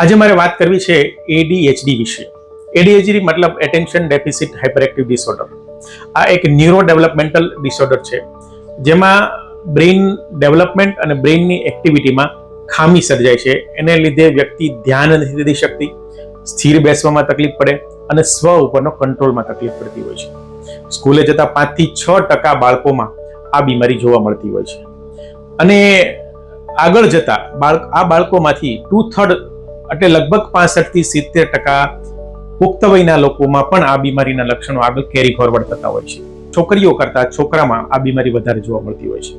આજે મારે વાત કરવી છે એડીએચડી વિશે. એડીએચડી મતલબ attention deficit hyper active disorder આ એક ન્યુરો ડેવલપમેન્ટલ ડિસઓર્ડર છે, જેમાં બ્રેઇન ડેવલપમેન્ટ અને બ્રેઇનની એક્ટિવિટીમાં ખામી સર્જાય છે. એને લીધે વ્યક્તિ ધ્યાન નથી દઈ શકતી, સ્થિર બેસવામાં તકલીફ પડે અને સ્વ ઉપરનો કંટ્રોલમાં તકલીફ પડતી હોય છે. સ્કૂલે જતા પાંચથી છ ટકા બાળકોમાં આ બીમારી જોવા મળતી હોય છે. અને આગળ જતા બાળક, આ બાળકોમાંથી ટુ થર્ડ એટલે લગભગ પાસઠથી સિત્તેર ટકા પુખ્ત વયના લોકોમાં પણ આ બીમારીના લક્ષણો આગળ કેરી ફોરવર્ડ થતા હોય છે. છોકરીઓ કરતા છોકરામાં આ બીમારી વધારે જોવા મળતી હોય છે.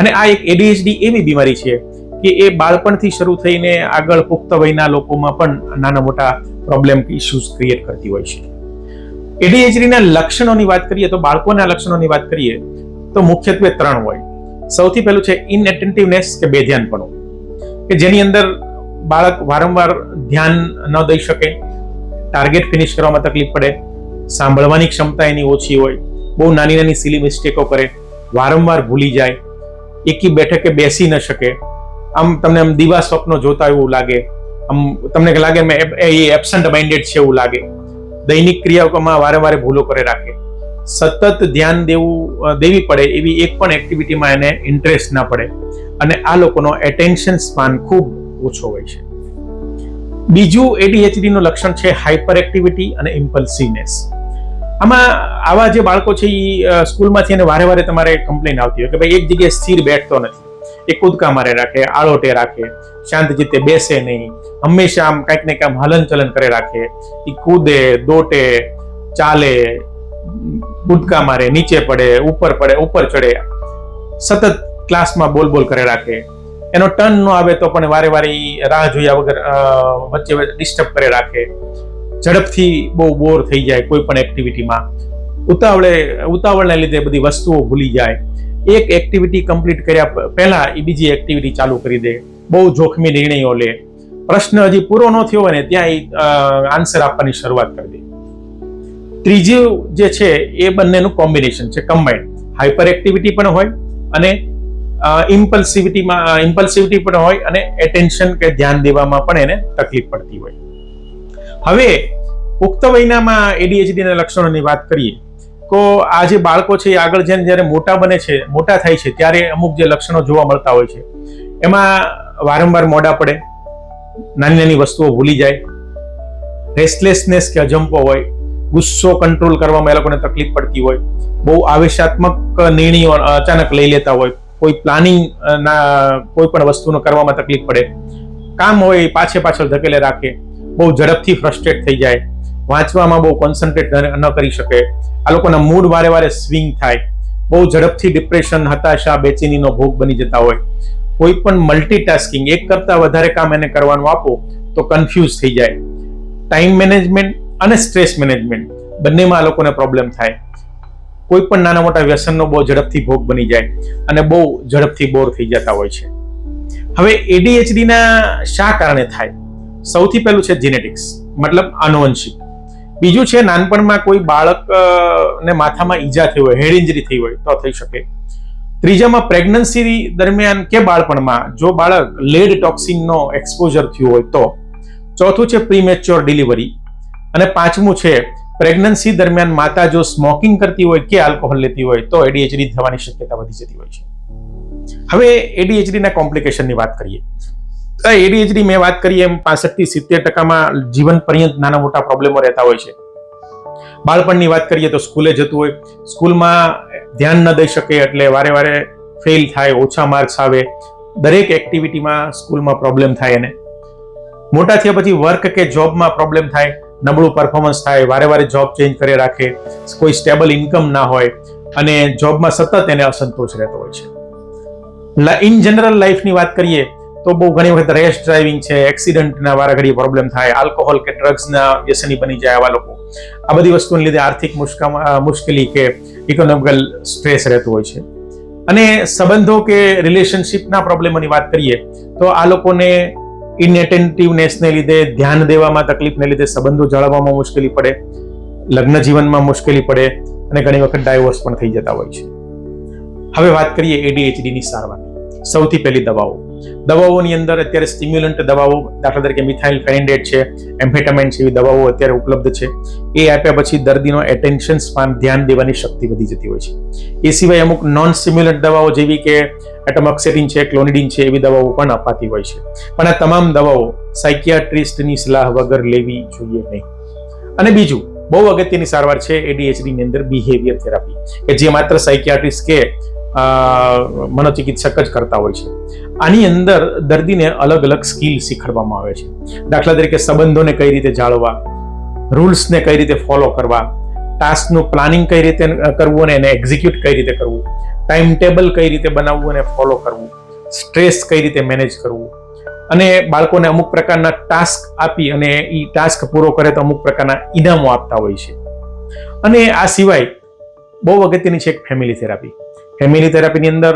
અને આ એક એડીએચડી એવી બીમારી છે કે એ બાળપણથી શરૂ થઈને આગળ પુખ્ત વયના લોકોમાં પણ નાના મોટા પ્રોબ્લેમ ઇસ્યુઝ ક્રિએટ કરતી હોય છે. એડીએચડીના લક્ષણોની વાત કરીએ તો બાળકોના લક્ષણોની વાત કરીએ તો મુખ્યત્વે ત્રણ હોય. સૌથી પહેલું છે ઇનએટેન્ટિવનેસ કે બેધ્યાનપણું. કે જેની અંદર બાળક વારંવાર ધ્યાન ન દઈ શકે ટાર્ગેટ ફિનિશ કરવામાં તકલીફ પડે, સાંભળવાની ક્ષમતા એની ઓછી હોય, બહુ નાની નાની સિલી મિસ્ટેકો કરે, વારંવાર ભૂલી જાય, એકી બેઠકે બેસી ન શકે. આમ તમને આમ દીવા સ્વપ્નો જોતા એવું લાગે, આમ તમને લાગે મેં એ એબસન્ટ માઇન્ડેડ છે એવું લાગે. દૈનિક ક્રિયાઓમાં વારે વારે ભૂલો કરે રાખે. સતત ધ્યાન દેવું દેવી પડે એવી એક પણ એક્ટિવિટીમાં એને ઇન્ટરેસ્ટ ના પડે. અને આ લોકોનો એટેન્શન સ્પાન ખૂબ ઓછો હોય છે. બીજું એડીએચડી નું લક્ષણ છે હાઇપર એક્ટિવિટી અને ઇમ્પલ્સિવનેસ આમાં આવા જે બાળકો છે એ સ્કૂલમાંથી એને વારે વારે તમારે કમ્પ્લેન આવતી હોય કે ભાઈ એક જગ્યાએ સ્થિર બેઠતો નથી. એ કૂદકા મારે રાખે, આળોટે રાખે, શાંત જીતે બેસે નહીં, હંમેશા આમ કાંઈક ને કાંઈક હલન ચલન કરે રાખે. એ કૂદે, દોટે, ચાલે કૂદકા મારે, નીચે પડે, ઉપર પડે, ઉપર ચડે. સતત ક્લાસમાં બોલ બોલ કરે રાખે. એનો ટર્ન ન આવે તો પણ વારે વારે રાહ જોયા વગર વચ્ચે ડિસ્ટર્બ કરે, રાખે. ઝડપથી બહુ બોર થઈ જાય કોઈ પણ એક્ટિવિટીમાં ઉતાવળે, ઉતાવળને લીધે બધી વસ્તુઓ ભૂલી જાય. એક એક્ટિવિટી કમ્પ્લીટ કર્યા પહેલાં એ બીજી એક્ટિવિટી ચાલુ કરી દે. બહુ જોખમી નિર્ણયો લે. પ્રશ્ન હજી પૂરો ન થયો હોય ને ત્યાં એ આન્સર આપવાની શરૂઆત કરી દે. ત્રીજું જે છે એ બંનેનું કોમ્બિનેશન છે કમ્બાઈન્ડ હાઇપર એક્ટિવિટી પણ હોય અને ઇમ્પલ્સિવિટીમાં ઇમ્પલ્સિવિટી પણ હોય અને એટેન્શન કે ધ્યાન દેવામાં પણ એને તકલીફ પડતી હોય. હવે, પુખ્ત વયનામાં એડીએચડીના લક્ષણોની વાત કરીએ, તો આ જે બાળકો છે એ આગળ જઈને જ્યારે મોટા બને છે, મોટા થાય છે, ત્યારે અમુક જે લક્ષણો જોવા મળતા હોય છે. એમાં વારંવાર મોડા પડે, નાની નાની વસ્તુઓ ભૂલી જાય રેસ્ટલેસનેસ કે અજંપો હોય, ગુસ્સો કંટ્રોલ કરવામાં એ લોકોને તકલીફ પડતી હોય, બહુ આવેશાત્મક નિર્ણયો અચાનક લઈ લેતા હોય કોઈ પ્લાનિંગ ના, કોઈ પણ વસ્તુનો કરવામાં તકલીફ પડે. કામ હોય પાછે પાછળ ધકેલે રાખે. બહુ ઝડપથી ફ્રસ્ટ્રેટ થઈ જાય. વાંચવામાં બહુ કોન્સન્ટ્રેટ ન કરી શકે. આ લોકોના મૂડ વારે વારે સ્વિંગ થાય. બહુ ઝડપથી ડિપ્રેશન હતાશા, બેચેનીનો ભોગ બની જતા હોય. કોઈ પણ મલ્ટીટાસ્કિંગ એક કરતા વધારે કામ એને કરવાનું આપો, તો કન્ફ્યુઝ થઈ જાય. ટાઈમ મેનેજમેન્ટ અને સ્ટ્રેસ મેનેજમેન્ટ બંનેમાં આ લોકોને પ્રોબ્લેમ થાય. કોઈ પણ નાના મોટા વ્યસનનો બહુ ઝડપથી ભોગ બની જાય અને બહુ ઝડપથી બોર થઈ જતા હોય છે. હવે એડીએચડીના શા કારણે થાય? સૌથી પહેલું છે જેનેટિક્સ મતલબ આનુવંશિક. બીજું છે નાનપણમાં કોઈ બાળક ને માથામાં ઈજા થઈ હોય, હેડ ઇન્જરી થઈ હોય તો થઈ શકે. ત્રીજામાં પ્રેગ્નન્સી દરમિયાન કે બાળપણમાં જો બાળક લેડ ટોક્સિનનો એક્સપોઝર થયું હોય તો. ચોથું છે પ્રીમેચ્યોર ડિલિવરી અને પાંચમું છે પ્રેગ્નન્સી દરમિયાન માતા જો સ્મોકિંગ કરતી હોય કે આલ્કોહોલ લેતી હોય, તો એડીએચડી થવાની શક્યતા વધી જતી હોય છે. હવે એડીએચડીના કોમ્પ્લિકેશનની વાત કરીએ. એડીએચડી મેં વાત કરી એમ પાસઠથી સિત્તેર ટકામાં જીવન પર્યંત નાના મોટા પ્રોબ્લેમો રહેતા હોય છે. બાળપણની વાત કરીએ તો સ્કૂલે જતું હોય. સ્કૂલમાં ધ્યાન ન દઈ શકે એટલે વારે વારે ફેલ થાય, ઓછા માર્ક્સ આવે. દરેક એક્ટિવિટીમાં સ્કૂલમાં પ્રોબ્લેમ થાય એને. મોટા થયા પછી વર્ક કે જોબમાં પ્રોબ્લેમ થાય. નબળું પરફોર્મન્સ થાય, વારે વારે જોબ ચેન્જ કરી રાખે, કોઈ સ્ટેબલ ઇન્કમ ના હોય, અને જોબમાં સતત એને અસંતોષ રહેતો હોય છે. ઇન જનરલ લાઈફની વાત કરીએ, તો બહુ ઘણી વખત રેશ ડ્રાઇવિંગ છે એક્સિડન્ટના વારા ઘડી પ્રોબ્લેમ થાય આલ્કોહોલ કે ડ્રગ્સના વ્યસની બની જાય આવા લોકો. આ બધી વસ્તુને લીધે આર્થિક મુશ્કેલી કે ઇકોનોમિકલ સ્ટ્રેસ રહેતું હોય છે. અને સંબંધો કે રિલેશનશિપના પ્રોબ્લેમોની વાત કરીએ, તો આ લોકોને ઇનએટેન્ટિવનેસને લીધે, ધ્યાન દેવામાં તકલીફને લીધે સંબંધો જાળવવામાં મુશ્કેલી પડે, લગ્ન જીવનમાં મુશ્કેલી પડે અને ઘણી વખત ડાયવોર્સ પણ થઈ જતા હોય છે. હવે વાત કરીએ એડીએચડીની ની સારવાર સૌથી પહેલી દવાઓ. દવાઓની અંદર અત્યારે સ્ટિમ્યુલન્ટ દવાઓ, દાખલા તરીકે મિથાઇલ ફેરેન્ડેટ છે એમ્ફેટામાઇન જેવી દવાઓ અત્યારે ઉપલબ્ધ છે. એ આપ્યા પછી દર્દીનો એટેન્શન સ્પાન ધ્યાન દેવાની શક્તિ વધી જતી હોય છે. એ સિવાય અમુક નોન સ્ટિમ્યુલન્ટ દવાઓ જેવી કે એટમોક્સેટિન છે ક્લોનિડિન છે, એવી દવાઓ પણ અપાતી હોય છે. પણ આ તમામ દવાઓ સાયકિયાટ્રિસ્ટની સલાહ વગર લેવી જોઈએ નહીં. અને બીજું, બહુ અગત્યની સારવાર છે એડીએચડીની અંદર બિહેવિયર થેરાપી કે જે માત્ર સાયકિયાટ્રિસ્ટ કે મનોચિકિત્સક જ કરતા હોય છે. આની અંદર દર્દીને અલગ અલગ સ્કિલ શીખવાડવામાં આવે છે. દાખલા તરીકે સંબંધોને કઈ રીતે જાળવવા, રૂલ્સને કઈ રીતે ફોલો કરવા, ટાસ્કનું પ્લાનિંગ કઈ રીતે કરવું અને એને એક્ઝિક્યુટ કઈ રીતે કરવું, ટાઈમ ટેબલ કઈ રીતે બનાવવું અને ફોલો કરવું, સ્ટ્રેસ કઈ રીતે મેનેજ કરવું અને બાળકોને અમુક પ્રકારના ટાસ્ક આપી અને એ ટાસ્ક પૂરો કરે તો અમુક પ્રકારના ઇનામો આપતા હોય છે. અને આ સિવાય બહુ અગત્યની છે એક ફેમિલી થેરાપી. ફેમિલી થેરાપીની અંદર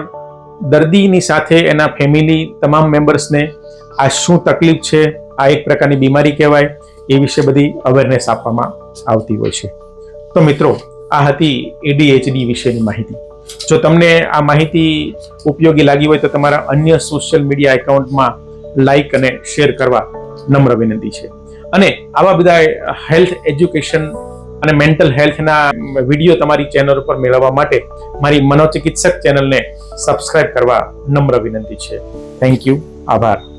દર્દીની સાથે એના ફેમિલી તમામ મેમ્બર્સને આ શું તકલીફ છે, આ એક પ્રકારની બીમારી કહેવાય એ વિશે બધી અવેરનેસ આપવામાં આવતી હોય છે. તો મિત્રો, આ હતી એડીએચડી વિશેની માહિતી. જો તમને આ માહિતી ઉપયોગી લાગી હોય તો તમારા અન્ય સોશિયલ મીડિયા એકાઉન્ટમાં લાઇક અને શેર કરવા નમ્ર વિનંતી છે. અને આવા બધા હેલ્થ એજ્યુકેશન અને મેન્ટલ હેલ્થના વીડિયો તમારી ચેનલ ઉપર મેળવવા માટે મારી મનોચિકિત્સક ચેનલને સબસ્ક્રાઇબ કરવા નમ્ર વિનંતી છે. થેન્ક યુ આભાર.